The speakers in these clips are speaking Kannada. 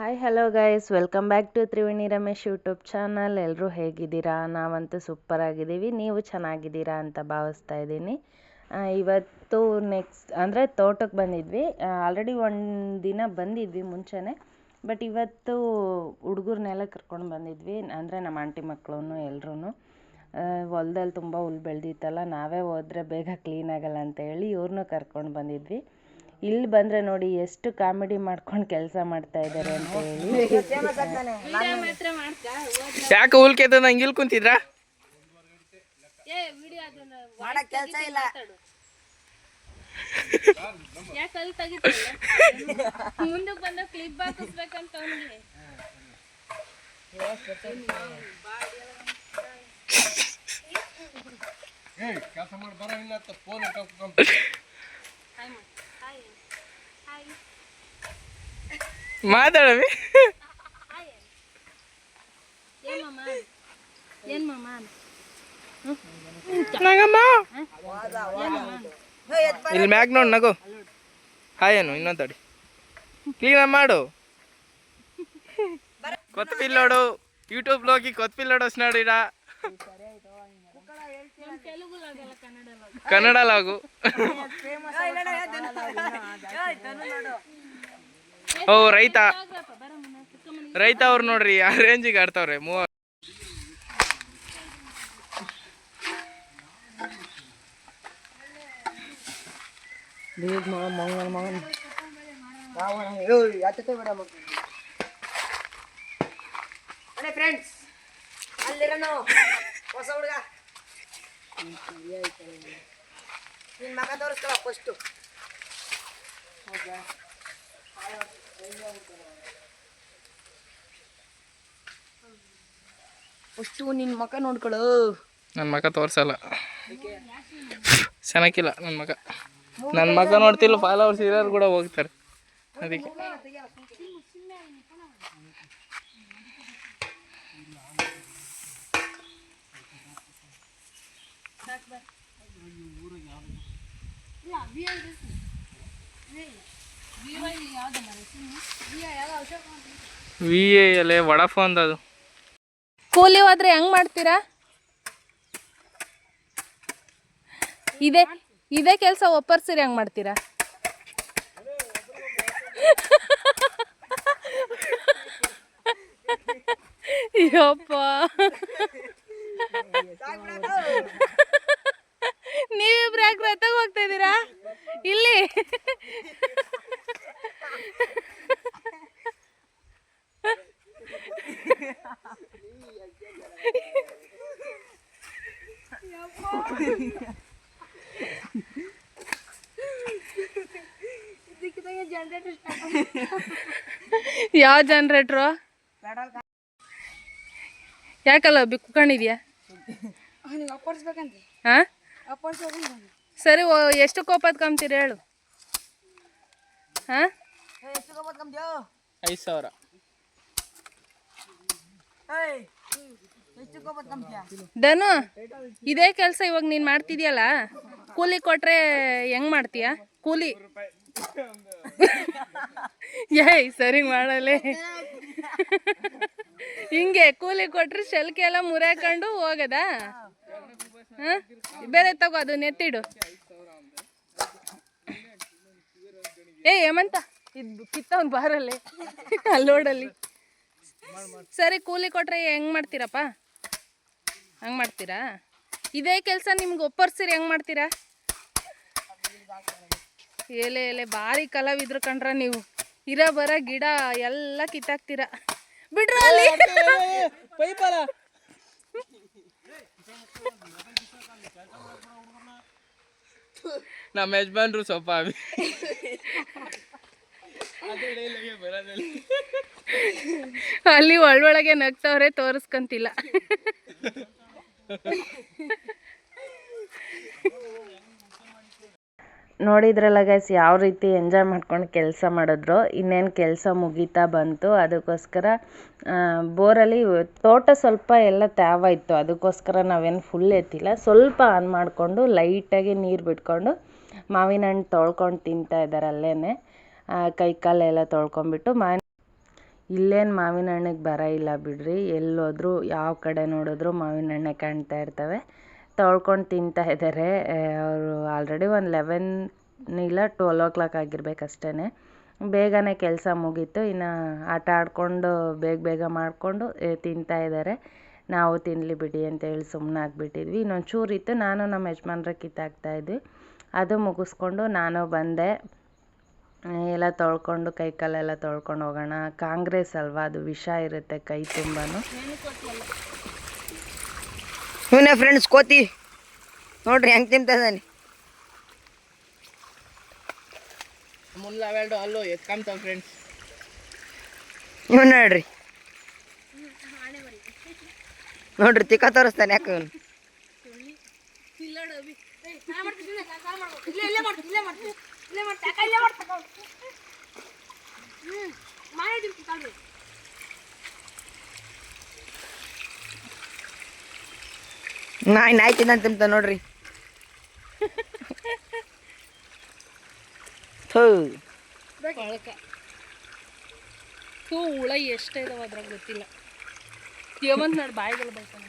Hi hello guys welcome back to Triveni Ramesh YouTube channel ಎಲ್ಲರೂ ಹೇಗಿದ್ದೀರಾ? ನಾವಂತೂ ಸೂಪರ್ ಆಗಿದ್ದೀವಿ. ನೀವು ಚೆನ್ನಾಗಿದ್ದೀರಾ ಅಂತ ಭಾವಿಸ್ತಾ ಇದ್ದೀನಿ. ಇವತ್ತು ನೆಕ್ಸ್ಟ್ ಅಂದರೆ ತೋಟಕ್ಕೆ ಬಂದಿದ್ವಿ. ಆಲ್ರೆಡಿ ಒಂದು ದಿನ ಬಂದಿದ್ವಿ ಮುಂಚೆನೇ. ಬಟ್ ಇವತ್ತು ಹುಡುಗರನ್ನೆಲ್ಲ ಕರ್ಕೊಂಡು ಬಂದಿದ್ವಿ. ಅಂದರೆ ನಮ್ಮ ಆಂಟಿ ಮಕ್ಕಳು ಎಲ್ಲರೂ ಹೊಲದಲ್ಲಿ ತುಂಬ ಹುಲ್ ಬೆಳೆದಿತ್ತಲ್ಲ, ನಾವೇ ಹೋದರೆ ಬೇಗ ಕ್ಲೀನ್ ಆಗಲ್ಲ ಅಂತ ಹೇಳಿ ಇವ್ರನ್ನೂ ಕರ್ಕೊಂಡು ಬಂದಿದ್ವಿ. ಇಲ್ಲಿ ಬಂದರೆ ನೋಡಿ ಎಷ್ಟು ಕಾಮಿಡಿ ಮಾಡ್ಕೊಂಡು ಕೆಲಸ ಮಾಡ್ತಾ ಇದ್ದಾರೆ ಅಂತ ಹೇಳಿ. ಯಾಕೆ ಹುಲ್ ಕೆತ್ತದ ಏ ಇಲ್ಲಿ ಕುಂತಿದ್ರಾ? ಮಾಡಕ್ ಕೆಲ್ಸ ಇಲ್ಲ. ಯಾಕೆ ಅಲ್ಲಿ ತೆಗಿತಿಲ್ಲ ಮುಂದಕ್ಕೆ ಬಂದ ಕ್ಲಿಪ್ ಹಾಕಿಸ್ಬೇಕಂತ ಇಲ್ಲ ಫೋನ್ ಏನ್ ಮಾಮ ಏನ್ ಮಾಮ ನಂಗಮ್ಮ? ಇಲ್ಲಿ ಮ್ಯಾಗ್ ನೋಡ್ ನಗು. ಹಾಯ್ ಏನು ಇನ್ನೊಂದು ತಡಿ. ಕ್ಲೀನ್ ಮಾಡು. ಕೊತ್ತಪಿಲ್ಲೋಡು ಯೂಟ್ಯೂಬ್ ಹೋಗಿ ಕೊತ್ತಪಿಲ್ಲೋಡು ನೋಡಿರ ತೆಲುಗುಲಾಗಲ್ಲ ಕನ್ನಡ ಕನ್ನಡ ಲಾಗು. ಓ, ರೈತ. ರೈತ ಅವ್ರು ನೋಡ್ರಿ, ಆ ರೇಂಜಿಗೆ ಆಡ್ತಾವ್ರೆ, ಮೂವ ಫ್ರೆಂಡ್ಸ್ ಅಲ್ಲಿರೋನು ಹೊಸ ಹುಡುಗ. ನಿನ್ ಮಗ ತೋರಿಸ್ತಾವ ಫಸ್ಟು ಫಸ್ಟು ನಿನ್ ಮಗ ನೋಡ್ಕೊಳ್ಳೋ ನನ್ನ ಮಗ ತೋರ್ಸಲ್ಲ. ಚೆನ್ನಾಗಿಲ್ಲ ನನ್ನ ಮಗ. ನನ್ನ ಮಗ ನೋಡ್ತಿಲ್ಲ ಫಾಲೋವರ್ಸ್ ಇರೋರು ಕೂಡ ಹೋಗ್ತಾರೆ. ಅದಕ್ಕೆ. ವಿ ಎ ಅದು. ಕೂಲಿ ಹೋದ್ರೆ ಹೆಂಗ್ ಮಾಡ್ತೀರಾ? ಇದೆ ಇದೇ ಕೆಲಸ ಒಪ್ಪರ್ಸಿರಿ ಹೆಂಗ್ ಮಾಡ್ತೀರಾ? ಯಪ್ಪ. ನೀವಿಬ್ರು ಯಾಕೆ ರಥಕ್ಕೆ ಹೋಗ್ತಾ ಇದ್ದೀರಾ? ಇಲ್ಲಿ. ಯಾವ ಜನ್ರೇಟ್ರು ಯಾಕಲ್ಲ ಬಿಕ್ಕೊಂಡಿದ್ಯಾ ಹಾ ಸರಿ ಓ- ಎಷ್ಟು ಕೋಪದ ಕಮ್ತೀರಿ ಹೇಳು. ಹಾ? ಐದು ಸಾವಿರ. ಧನು ಇದೇ ಕೆಲಸ ಇವಾಗ ನೀನು ಮಾಡ್ತಿದ್ಯಲ್ಲ? ಕೂಲಿ ಕೊಟ್ರೆ ಹೆಂಗ್ ಮಾಡ್ತೀಯ? ಕೂಲಿ. ಏಯ್ ಸರಿ ಮಾಡಲೆ. ಹಿಂಗೆ ಕೂಲಿ ಕೊಟ್ರೆ ಶೆಲ್ಕೆ ಎಲ್ಲ ಮುರ್ಯಾಕೊಂಡು ಹೋಗದ? ಬೇರೆ ತಗೋ ಅದು ನೆತ್ತಿಡು. ಏ ಹೇಮಂತ ಇದು ಕಿತ್ತವನ್ ಬಾರಲ್ಲಿ, ಅಲ್ಲೋಡಲ್ಲಿ. ಸರಿ, ಕೂಲಿ ಕೊಟ್ರೆ ಹೆಂಗ್ ಮಾಡ್ತೀರಪ್ಪ? ಹಂಗೆ ಮಾಡ್ತೀರಾ? ಇದೇ ಕೆಲಸ ನಿಮ್ಗೆ ಒಪ್ಪರ್ಸಿರಿ, ಹೆಂಗೆ ಮಾಡ್ತೀರಾ? ಎಲೆ ಎಲೆ, ಭಾರಿ ಕಲಾವಿದ್ರು ಕಂಡ್ರ ನೀವು. ಇರ, ಬರ, ಗಿಡ ಎಲ್ಲ ಕಿತ್ತಾಕ್ತೀರಾ? ಬಿಡ್ರ ಅಲ್ಲಿ. ನಮ್ಮ ಯಜಮಾನ್ರು ಸ್ವಲ್ಪ ಅಲ್ಲಿ ಒಳೊಳಗೆ ನಗ್ತವ್ರೆ ತೋರಿಸ್ಕಂತಿಲ್ಲ. ನೋಡಿದ್ರಲ್ಲ ಗೈಸ್ ಯಾವ ರೀತಿ ಎಂಜಾಯ್ ಮಾಡ್ಕೊಂಡು ಕೆಲಸ ಮಾಡಿದ್ರು, ಇನ್ನೇನು ಕೆಲಸ ಮುಗೀತಾ ಬಂತು, ಅದಕ್ಕೋಸ್ಕರ ಬೋರಲ್ಲಿ ತೋಟ ಸ್ವಲ್ಪ ಎಲ್ಲ ತ್ಯಾವ ಇತ್ತು ಅದಕ್ಕೋಸ್ಕರ ನಾವೇನು ಫುಲ್ ಎತ್ತಿಲ್ಲ. ಸ್ವಲ್ಪ ಆನ್ ಮಾಡಿಕೊಂಡು ಲೈಟಾಗಿ ನೀರು ಬಿಟ್ಕೊಂಡು ಮಾವಿನ ಹಣ್ಣು ತೊಳ್ಕೊಂಡು ತಿಂತಾ ಇದ್ದಾರೆ ಅಲ್ಲೇ ಕೈ ಕಾಲೆಲ್ಲ ತೊಳ್ಕೊಂಬಿಟ್ಟು ಮಾವಿನ ಇಲ್ಲೇನು ಮಾವಿನ ಹಣ್ಣಿಗೆ ಬರ ಇಲ್ಲ ಬಿಡ್ರಿ, ಎಲ್ಲೋದ್ರೂ, ಯಾವ ಕಡೆ ನೋಡಿದ್ರು ಮಾವಿನ ಹಣ್ಣೆ ಕಾಣ್ತಾ ಇರ್ತವೆ. ತೊಳ್ಕೊಂಡು ತಿಂತಾ ಇದ್ದಾರೆ ಅವರು ಆಲ್ರೆಡಿ ಒಂದು ಲೆವೆನ್ ಇಲ್ಲ ಟ್ವೆಲ್ ಓ ಕ್ಲಾಕ್ ಆಗಿರ್ಬೇಕು ಅಷ್ಟೇ ಬೇಗನೆ ಕೆಲಸ ಮುಗೀತು. ಇನ್ನು ಆಟ ಆಡಿಕೊಂಡು ಬೇಗ ಬೇಗ ಮಾಡಿಕೊಂಡು ತಿಂತಾ ಇದ್ದಾರೆ ನಾವು ತಿನ್ನಲಿ ಬಿಡಿ ಅಂತೇಳಿ ಸುಮ್ಮನೆ ಆಗಿಬಿಟ್ಟಿದ್ವಿ. ಇನ್ನೊಂದು ಚೂರು ಇತ್ತು. ನಾನು ನಮ್ಮ ಯಜಮಾನ್ರ ಕಿತ್ತಾಕ್ತಾ ಇದ್ವಿ. ಅದು ಮುಗಿಸ್ಕೊಂಡು ನಾನು ಬಂದೆ. ಎಲ್ಲ ತೊಳ್ಕೊಂಡು, ಕೈ ಕಾಲೆಲ್ಲ ತೊಳ್ಕೊಂಡು ಹೋಗೋಣ. ಕಾಂಗ್ರೆಸ್ ಅಲ್ವಾ? ಅದು ವಿಷ ಇರುತ್ತೆ ಕೈ ತುಂಬಾನು. ಇವನೇ ಫ್ರೆಂಡ್ಸ್ ಕೋತಿ. ನೋಡ್ರಿ ಹೆಂಗೆ ತಿಂತ ಇದ್ದಾನೆ. ಮುಲ್ಲ ಅವೆರಡು ಅಲ್ಲೋ ಎತ್ಕೊಂತಾವ ಫ್ರೆಂಡ್ಸ್ ಇವ್ ನೋಡ್ರಿ. ನೋಡ್ರಿ ತಿಕ್ಕ ತೋರಿಸ್ತಾನೆ ಯಾಕೆ ಇವನು. ನಾಯಿ ನಾಯಿ ತಿನ್ನ ತಿಂತ ನೋಡ್ರಿ. ಥೂ. ಹೂ ಹುಳ ಎಷ್ಟೇ ಇದಾವ ಅದ್ರಾಗ ಗೊತ್ತಿಲ್ಲ. ಯಮನ್ ನೋಡಿ ಬಾಯಿಗಳು ಬರ್ತಾನೆ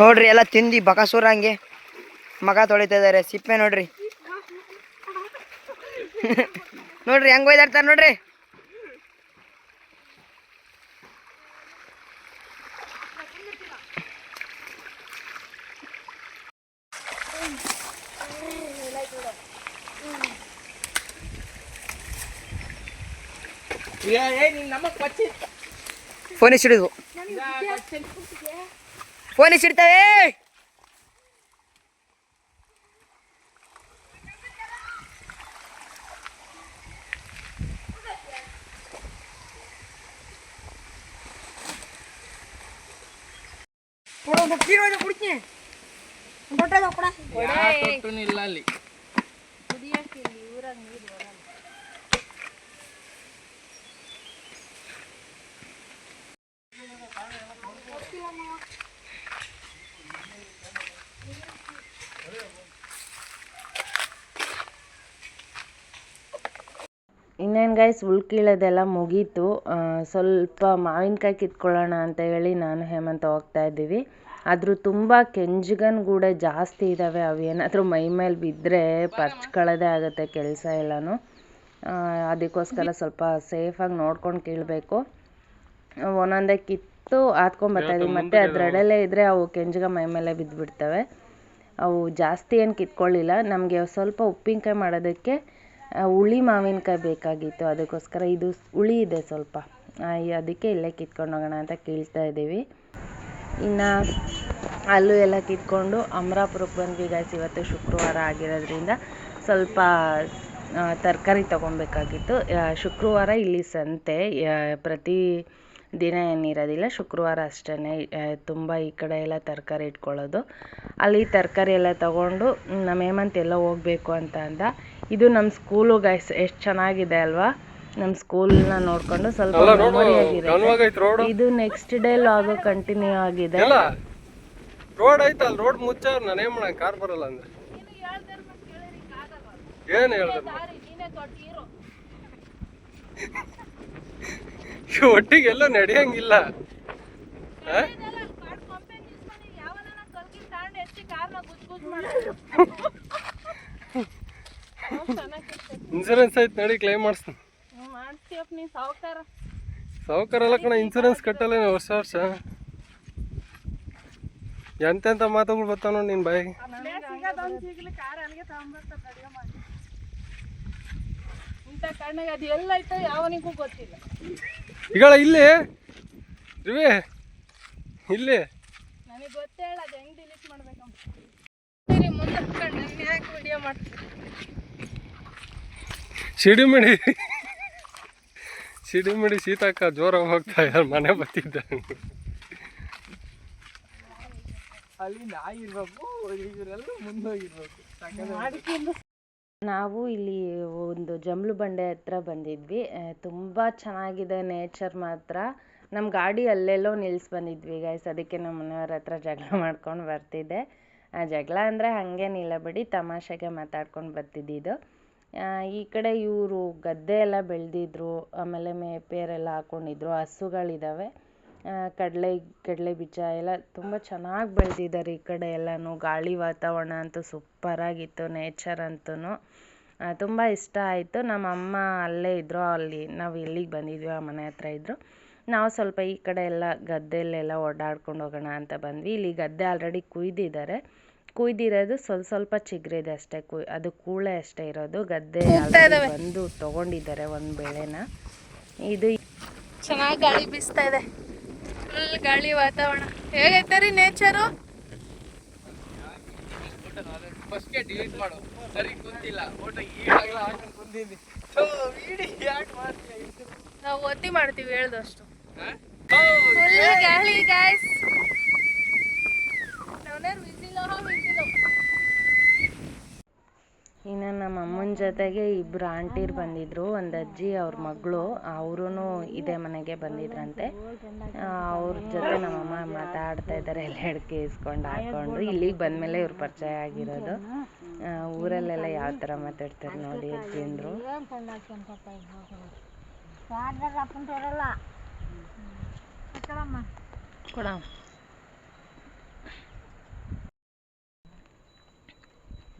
ನೋಡ್ರಿ ಎಲ್ಲ ತಿಂದು ಬಕಾಸೂರ ಹಂಗೆ. ಮಗ ತೊಳಿತಾ ಇದಾರೆ ಸಿಪ್ಪೆ ನೋಡ್ರಿ. ನೋಡ್ರಿ ಹೆಂಗ್ ಒಯ್ದಾಡ್ತಾರ ನೋಡ್ರಿ. ಏ ಫೋನ್ ಹಿಡಿದು ಫೋನ್ ಹಿಡ್ತಾವೆ ತೊಟ್ಟು ಇಲ್ಲ ಅಲ್ಲಿ ಇನ್ನೇನು ಗೈಸ್ ಉಳ್ಕೀಳೋದೆಲ್ಲ ಮುಗೀತು. ಆ, ಸ್ವಲ್ಪ ಮಾವಿನಕಾಯಿ ಕಿತ್ಕೊಳ್ಳೋಣ ಅಂತ ಹೇಳಿ ನಾನು ಹೇಮಂತ ಹೋಗ್ತಾ ಇದ್ದೀವಿ. ಆದರೂ ತುಂಬ ಕೆಂಜುಗನ್ಗೂಡೆ ಜಾಸ್ತಿ ಇದ್ದಾವೆ ಅವು. ಏನಾದರೂ ಮೈ ಮೇಲೆ ಬಿದ್ದರೆ ಪರ್ಚ್ಕೊಳ್ಳೋದೇ ಆಗುತ್ತೆ ಕೆಲಸ ಎಲ್ಲನೂ. ಅದಕ್ಕೋಸ್ಕರ ಸ್ವಲ್ಪ ಸೇಫಾಗಿ ನೋಡ್ಕೊಂಡು ಕೀಳಬೇಕು. ಒಂದೊಂದೇ ಕಿತ್ತು ಹಾತ್ಕೊಂಬರ್ತಾ ಇದ್ದೀವಿ ಮತ್ತೆ ಅದರಡಲ್ಲೇ ಇದ್ದರೆ ಅವು ಕೆಂಜುಗ ಮೈ ಮೇಲೆ ಬಿದ್ದುಬಿಡ್ತವೆ ಅವು ಜಾಸ್ತಿ ಏನು ಕಿತ್ಕೊಳ್ಳಿಲ್ಲ. ನಮಗೆ ಸ್ವಲ್ಪ ಉಪ್ಪಿನಕಾಯಿ ಮಾಡೋದಕ್ಕೆ ಹುಳಿ ಮಾವಿನಕಾಯಿ ಬೇಕಾಗಿತ್ತು. ಅದಕ್ಕೋಸ್ಕರ ಇದು ಹುಳಿ ಇದೆ ಸ್ವಲ್ಪ. ಅದಕ್ಕೆ ಇಲ್ಲೇ ಕಿತ್ಕೊಂಡು ಹೋಗೋಣ ಅಂತ ಕೀಳ್ತಾ ಇದ್ದೀವಿ ಇನ್ನು ಅಲ್ಲೂ ಎಲ್ಲ ಕಿತ್ಕೊಂಡು ಅಮರಾಪುರಕ್ಕೆ ಬಂದ್ವಿ ಗಾಯ್ಸ್ ಇವತ್ತು ಶುಕ್ರವಾರ ಆಗಿರೋದ್ರಿಂದ ಸ್ವಲ್ಪ ತರಕಾರಿ ತಗೊಬೇಕಾಗಿತ್ತು ಶುಕ್ರವಾರ ಇಲ್ಲಿ ಸಂತೆ ಪ್ರತಿ ದಿನ ಏನಿರೋದಿಲ್ಲ, ಶುಕ್ರವಾರ ಅಷ್ಟೇ ತುಂಬ ಈ ಕಡೆ ಎಲ್ಲ ತರಕಾರಿ ಇಟ್ಕೊಳ್ಳೋದು. ಅಲ್ಲಿ ತರಕಾರಿ ಎಲ್ಲ ತಗೊಂಡು ನಮ್ಮ ಹೇಮಂತ್ ಎಲ್ಲ ಹೋಗಬೇಕು ಅಂತ ಅಂದ. ಇದು ನಮ್ಮ ಸ್ಕೂಲು ಗೈಸ್ ಎಷ್ಟು ಚೆನ್ನಾಗಿದೆ ಅಲ್ವಾ? ನಮ್ಮ ಸ್ಕೂಲ್ನ ನೋಡ್ಕೊಂಡು ಸ್ವಲ್ಪ ಮೆಮೊರಿ ಆಗಿರುತ್ತೆ. ಇದು ನೆಕ್ಸ್ಟ್ ಡೇ ಲಾಗು ಕಂಟಿನ್ಯೂ ಆಗಿದೆ. ರೋಡ್ ಐತಲ್ ರೋಡ್ ಮುಚ್ಚಾರ ನಾನು ಏನ್ ಮಾಡಂಗ? ಕಾರ್ ಬರಲ್ಲ ಅಂದ್ರೆ. ಏನ್ ಹೇಳ್ದೆ ಒಟ್ಟಿಗೆಲ್ಲ ನಡೆಯಂಗಿಲ್ಲ. ಆ? ಇನ್ಸೂರೆನ್ಸ್ ಐತೆ ನಡಿ ಕ್ಲೈಮ್ ಮಾಡಿಸ್ತೀನಿ. ಮಾಡ್ತೀಯಪ್ಪ ನೀ ಸಾವುಕಾರ. ಕಣ ಇನ್ಸೂರೆನ್ಸ್ ಕಟ್ಟಲ್ಲ ವರ್ಷ ವರ್ಷ. ಎಂತೆಂತ ಮಾತುಗಳು ಬರ್ತಾವ ನೋಡಿ ನಿನ್ ಬಾಯಿಗೆ. ಈಗ ಇಲ್ಲಿ ರಿವಿ ಇಲ್ಲಿ. ನನಗೆ ಗೊತ್ತೇ ಅದು ಹೆಂಗೆ ಡಿಲೀಟ್ ಮಾಡ್ಬೇಕಂತ. ಸರಿ ಮುಂದೆ ಕಣ್ಣು ಯಾಕೆ ವಿಡಿಯೋ ಮಾಡ್ತೀನಿ ಸಿಡಿಮಿಡಿ ಸಿಡಿಮಿಡಿ ಸೀತಕ್ಕ ಜೋರಾಗಿ ಹೋಗ್ತಾ ಇದ್ದಾರೆ ಮನೆ ಬತ್ತಿದ್ದ ಅಲ್ಲಿ ನಾಯಿ ಇರ್ಬೇಕು ಇವರೆಲ್ಲ ಮುಂದೋಗಿರ್ಬೇಕು. ನಾವು ಇಲ್ಲಿ ಒಂದು ಜಮ್ಲು ಬಂಡೆ ಹತ್ರ ಬಂದಿದ್ವಿ. ತುಂಬಾ ಚೆನ್ನಾಗಿದೆ ನೇಚರ್ ಮಾತ್ರ. ನಮ್ಮ ಗಾಡಿ ಅಲ್ಲೆಲ್ಲೋ ನಿಲ್ಸ್ ಬಂದಿದ್ವಿ ಗೈಸ್ ಅದಕ್ಕೆ ನಮ್ಮ ಮನೆಯವ್ರ ಹತ್ರ ಜಗಳ ಮಾಡ್ಕೊಂಡು ಬರ್ತಿದ್ದೆ. ಆ, ಜಗಳ ಅಂದರೆ ಹಾಗೇನಿಲ್ಲ ಬಿಡಿ ತಮಾಷೆಗೆ ಮಾತಾಡ್ಕೊಂಡು ಬರ್ತಿದ್ದಿದ್ದು ಈ ಕಡೆ ಇವರು ಗದ್ದೆ ಎಲ್ಲ ಬೆಳೆದಿದ್ರು, ಆಮೇಲೆ ಮೇಪೇರೆಲ್ಲ ಹಾಕ್ಕೊಂಡಿದ್ರು ಹಸುಗಳಿದ್ದಾವೆ ಕಡಲೆ ಕಡಲೆ ಬೀಜ ಎಲ್ಲ ತುಂಬ ಚೆನ್ನಾಗಿ ಬೆಳೆದಿದ್ದಾರೆ ಈ ಕಡೆ ಎಲ್ಲನೂ. ಗಾಳಿ ವಾತಾವರಣ ಅಂತೂ ಸೂಪರಾಗಿತ್ತು ನೇಚರ್ ಅಂತೂ ತುಂಬ ಇಷ್ಟ ಆಯಿತು. ನಮ್ಮ ಅಮ್ಮ ಅಲ್ಲೇ ಇದ್ದರು ಅಲ್ಲಿ ನಾವು ಎಲ್ಲಿಗೆ ಬಂದಿದ್ವಿ, ಆ ಮನೆ ಹತ್ರ ಇದ್ದರು ನಾವು ಸ್ವಲ್ಪ ಈ ಕಡೆ ಎಲ್ಲ ಗದ್ದೆಯಲ್ಲೆಲ್ಲ ಓಡಾಡ್ಕೊಂಡು ಹೋಗೋಣ ಅಂತ ಬಂದ್ವಿ. ಇಲ್ಲಿ ಗದ್ದೆ ಆಲ್ರೆಡಿ ಕುಯ್ದಿದ್ದಾರೆ ಕುಯ್ದಿರೋದು ಸ್ವಲ್ಪ ಸ್ವಲ್ಪ ಚಿಗುರಿದೆ ಅಷ್ಟೇ. ಕುಯ್ ಅದು ಕೂಳೆ ಅಷ್ಟೇ ಇರೋದು. ಗದ್ದೆ ಬಂದು ತಗೊಂಡಿದ್ದಾರೆ ಒಂದು ಬೆಳೆನ. ಇದು ಚೆನ್ನಾಗಿ ಗಾಳಿ ಬೀಸ್ತಾ ಇದೆ. ಫುಲ್ ಗಾಳಿ ವಾತಾವರಣ. ಹೇಗೈತೆ ರೀ ನೇಚರು ನಾವು ಒತ್ತಿ ಮಾಡ್ತೀವಿ ಹೇಳ್ದಷ್ಟು? ಫುಲ್ ಗಾಳಿ ಗಾಯ್ಸ್ ವಿಸಿಲೋ ಇನ್ನು ನಮ್ಮ ಅಮ್ಮನ ಜೊತೆಗೆ ಇಬ್ಬರು ಆಂಟಿರು ಬಂದಿದ್ರು ಒಂದು ಅಜ್ಜಿ ಅವ್ರ ಮಗಳು ಅವರು ಇದೇ ಮನೆಗೆ ಬಂದಿದ್ರಂತೆ. ಅವ್ರ ಜೊತೆ ನಮ್ಮಮ್ಮ ಮಾತಾಡ್ತಾ ಇದ್ದಾರೆ ಎಲ್ಲ ಅಡಿಕೆ ಇಸ್ಕೊಂಡು ಹಾಕೊಂಡು ಇಲ್ಲಿಗೆ ಬಂದಮೇಲೆ ಇವ್ರು ಪರಿಚಯ ಆಗಿರೋದು. ಊರಲ್ಲೆಲ್ಲ ಯಾವ ಥರ ಮಾತಾಡ್ತಾರೆ ನೋಡಿ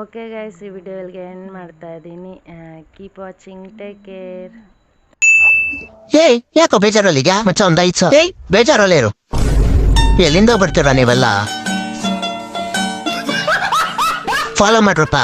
ಓಕೆ ಗೈಸ್ ಈ ವಿಡಿಯೋ ಇಲ್ಲಿಗೆ ಎಂಡ್ ಮಾಡ್ತಾ ಇದ್ದೀನಿ. ಕೀಪ್ ವಾಚಿಂಗ್ ಟೇಕ್ ಕೇರ್ ಏಯ್, ಯಾಕೋ ಬೇಜಾರಲ್ಲಿದ್ಯಾ ಮಚ್ಚ, ಒಂದ್ ಐದ್ ಸಾವಿರ. ಏಯ್ ಬೇಜಾರಲ್ಲೇರು ಎಲ್ಲಿಂದ ಬರ್ತೀರಾ ನೀವೆಲ್ಲ? ಫಾಲೋ ಮಾಡ್ರಪ್ಪ.